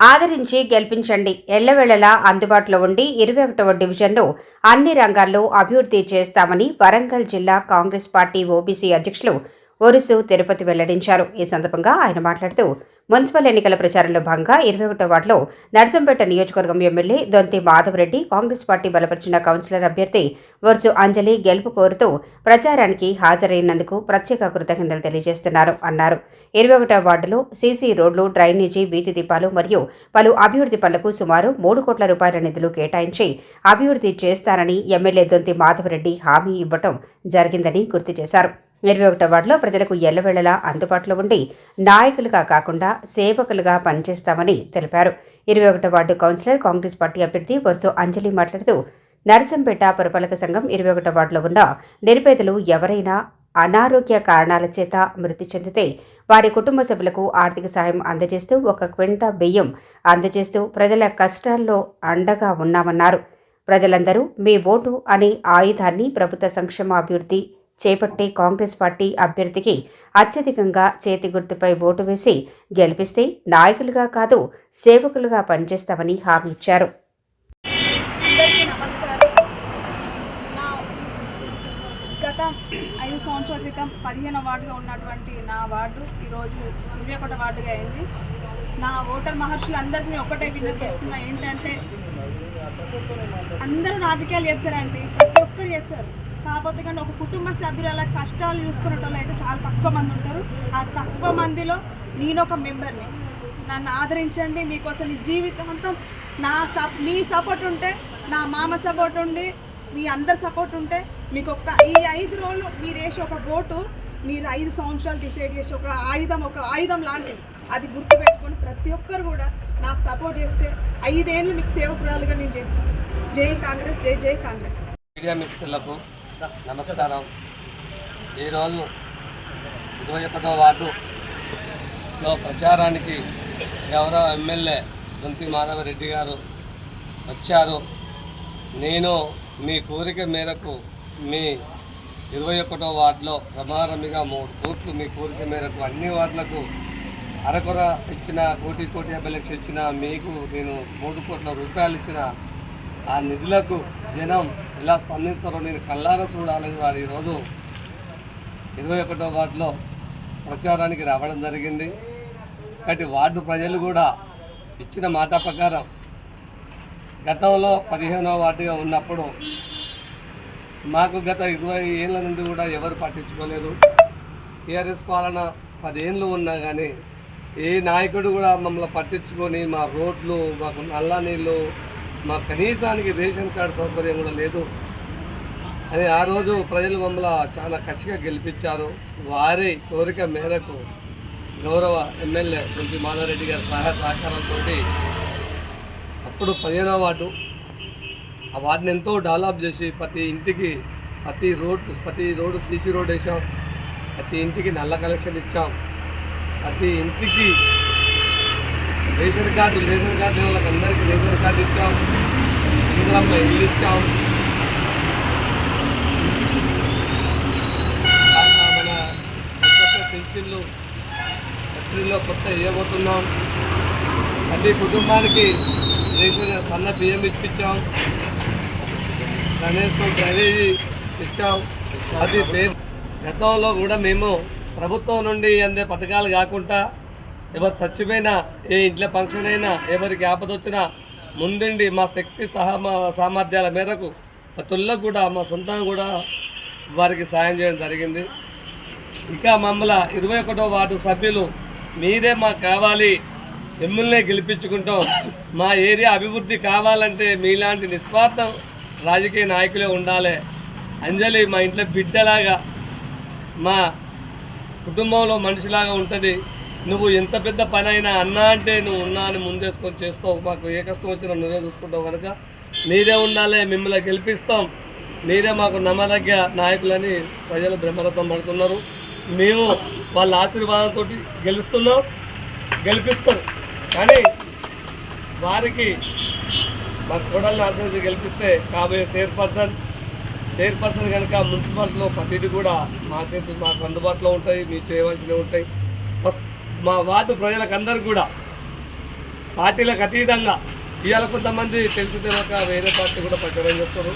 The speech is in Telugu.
ఆదరించి గెలిపించండి. ఎల్లవేళలా అందుబాటులో ఉండి ఇరవై ఒకటవ డివిజన్లో అన్ని రంగాల్లో అభివృద్ధి చేస్తామని వరంగల్ జిల్లా కాంగ్రెస్ పార్టీ ఓబీసీ అధ్యక్షులు ఒరుసు తిరుపతి వెల్లడించారు. ఈ సందర్భంగా ఆయన మాట్లాడుతూ మున్సిపల్ ఎన్నికల ప్రచారంలో భాగంగా ఇరవై ఒకటో వార్డులో నర్సంపేట నియోజకవర్గం ఎమ్మెల్యే దొంతి మాధవరెడ్డి కాంగ్రెస్ పార్టీ బలపరిచిన కౌన్సిలర్ అభ్యర్థి వర్జు అంజలి గెలుపు కోరుతూ ప్రచారానికి హాజరైనందుకు ప్రత్యేక కృతజ్ఞతలు తెలియజేస్తున్నారు అన్నారు. ఇరవై ఒకటో వార్డులో సీసీ రోడ్లు డ్రైనేజీ వీధి దీపాలు మరియు పలు అభివృద్ధి పనులకు సుమారు మూడు కోట్ల రూపాయల నిధులు కేటాయించి అభివృద్ధి చేస్తానని ఎమ్మెల్యే దొంతి మాధవరెడ్డి హామీ ఇవ్వటం జరిగిందని గుర్తు చేశారు. ఇరవై ఒకటో వార్డులో ప్రజలకు ఎల్లవేళలా అందుబాటులో ఉండి నాయకులుగా కాకుండా సేవకులుగా పనిచేస్తామని తెలిపారు. ఇరవై ఒకటో వార్డు కౌన్సిలర్ కాంగ్రెస్ పార్టీ అభ్యర్థి వర్సు అంజలి మాట్లాడుతూ నరసంపేట పురపాలక సంఘం ఇరవై ఒకటో వార్డులో ఉన్న నిరుపేదలు ఎవరైనా అనారోగ్య కారణాల చేత మృతి చెందితే వారి కుటుంబ సభ్యులకు ఆర్థిక సాయం అందజేస్తూ ఒక క్వింటా బియ్యం అందజేస్తూ ప్రజల కష్టాల్లో అండగా ఉన్నామన్నారు. ప్రజలందరూ మీ ఓటు అనే ఆయుధాన్ని ప్రభుత్వ సంక్షేమాభివృద్ధి చేపట్టే కాంగ్రెస్ పార్టీ అభ్యర్థికి అత్యధికంగా చేతి గుర్తుపై ఓటు వేసి గెలిపిస్తే నాయకులుగా కాదు సేవకులుగా పనిచేస్తామని హామీ ఇచ్చారు. అందరికీ నమస్కారం. నా గత ఐదు సంవత్సరాల క్రితం పదిహేను వార్డుగా ఉన్నటువంటి నా వార్డు ఈరోజు ఇరవై ఒకటి వార్డుగా అయింది. నా ఓటర్ మహర్షులందరికీ ఒకటే విన్నపం చేస్తున్నా ఏంటంటే అందరూ రాజకీయాలు చేస్తారండి ప్రతి ఒక్కరు చేస్తారు. కాకపోతే కానీ ఒక కుటుంబ సభ్యుల కష్టాలు చూసుకునే వాళ్ళు అయితే చాలా తక్కువ మంది ఉంటారు. ఆ తక్కువ మందిలో నేను ఒక మెంబర్ని. నన్ను ఆదరించండి మీకోసం ఈ జీవితాంతం నా సప్ మీ సపోర్ట్ ఉంటే నా మామ సపోర్ట్ ఉండి మీ అందరి సపోర్ట్ ఉంటే మీకు ఒక ఈ ఐదు రోజులు మీరు వేసి ఒక ఓటు మీరు ఐదు సంవత్సరాలు డిసైడ్ చేసి ఒక ఆయుధం ఒక ఆయుధం లాంటిది. అది గుర్తుపెట్టుకొని ప్రతి ఒక్కరు కూడా నాకు సపోర్ట్ చేస్తే ఐదేళ్ళు మీకు సేవకురాలుగా నేను చేస్తాను. జై కాంగ్రెస్ జై జై కాంగ్రెస్. మీడియా మిత్రులకు నమస్కారం. ఈరోజు ఇరవై ఒకటో వార్డులో ప్రచారానికి గౌరవ ఎమ్మెల్యే దొంతి మాధవరెడ్డి గారు వచ్చారు. నేను మీ కోరిక మేరకు మీ ఇరవై ఒకటో వార్డులో ప్రమారమిగా మూడు కోట్లు మీ కోరిక మేరకు అన్ని వార్డులకు అరకొర ఇచ్చిన కోటి కోటి యాభై లక్షలు ఇచ్చిన మీకు నేను మూడు కోట్ల రూపాయలు ఇచ్చిన ఆ నిధులకు జనం ఎలా స్పందిస్తారో నేను కళ్ళారా చూడాలని వారు ఈరోజు ఇరవై ఒకటో వార్డులో ప్రచారానికి రావడం జరిగింది. కాబట్టి వార్డు ప్రజలు కూడా ఇచ్చిన మాట ప్రకారం గతంలో పదిహేనవ వార్డుగా ఉన్నప్పుడు మాకు గత ఇరవై ఏళ్ళ నుండి కూడా ఎవరు పట్టించుకోలేదు. టీఆర్ఎస్ పాలన పదేళ్ళు ఉన్నా కానీ ఏ నాయకుడు కూడా మమ్మల్ని పట్టించుకొని మా రోడ్లు మాకు నల్ల నీళ్ళు మా కనీసానికి రేషన్ కార్డు సౌకర్యం కూడా లేదు. అని ఆ రోజు ప్రజలు మమ్మల్ని చాలా కసిగా గెలిపించారు. వారి కోరిక మేరకు గౌరవ ఎమ్మెల్యే గుంటి మాధారెడ్డి గారి సహాయ సహకారంతో అప్పుడు పదిహేనవ వార్డు ఆ వార్డుని ఎంతో డెవలప్ చేసి ప్రతి ఇంటికి ప్రతి రోడ్ ప్రతి రోడ్డు సీసీ రోడ్ వేసాం. ప్రతి ఇంటికి నల్ల కలెక్షన్ ఇచ్చాం. ప్రతి ఇంటికి రేషన్ కార్డు రేషన్ కార్డు వాళ్ళకి అందరికీ రేషన్ కార్డు ఇచ్చాం. ఇంట్లో ఇల్లు ఇచ్చాం. మన పెన్షన్లు ఫ్యాక్టరీలో కొత్త ఇవ్వబోతున్నాం ప్రతి కుటుంబానికి రేషన్ సన్న బియ్యం ఇప్పించాం. కనీసం డ్రైవేజీ ఇచ్చాం. అది పేరు గతంలో కూడా మేము ప్రభుత్వం నుండి అందే పథకాలు కాకుండా ఎవరు చచ్చిపోయినా ఏ ఇంట్లో ఫంక్షన్ అయినా ఎవరికి ఆపద వచ్చినా ముందుండి మా శక్తి సహా సామర్థ్యాల మేరకు ప్రతుల్లో కూడా మా సొంతంగా కూడా వారికి సాయం చేయడం జరిగింది. ఇక మమ్మల్ని ఇరవై ఒకటో వార్డు సభ్యులు మీరే మాకు కావాలి మిమ్మల్నే గెలిపించుకుంటాం. మా ఏరియా అభివృద్ధి కావాలంటే మీలాంటి నిస్వార్థం రాజకీయ నాయకులే ఉండాలి. అంజలి మా ఇంట్లో బిడ్డలాగా మా కుటుంబంలో మనిషిలాగా ఉంటుంది. నువ్వు ఎంత పెద్ద పని అయినా అన్నా అంటే నువ్వు ఉన్నా అని ముందేసుకొని చేస్తావు. మాకు ఏ కష్టం వచ్చినా నువ్వే చూసుకుంటావు కనుక. మీరే ఉండాలి మిమ్మల్ని గెలిపిస్తాం. మీరే మాకు నమ్మదగ్గ నాయకులని ప్రజలు బ్రహ్మరథం పడుతున్నారు. మేము వాళ్ళ ఆశీర్వాదంతో గెలుస్తున్నాం గెలిపిస్తారు కానీ వారికి మా కోడల్ని ఆశీర్వదించి గెలిపిస్తే కాబోయే చైర్పర్సన్ చైర్పర్సన్ కనుక మున్సిపాలిటీలో ప్రతిదీ కూడా మా చేతి మాకు అందుబాటులో ఉంటాయి మీరు చేయవలసినవి ఉంటాయి. మా వార్డు ప్రజలకందరూ కూడా పార్టీలకు అతీతంగా ఇవాళ కొంతమంది తెలిసి తెలియక వేరే పార్టీ కూడా ప్రచారం చేస్తారు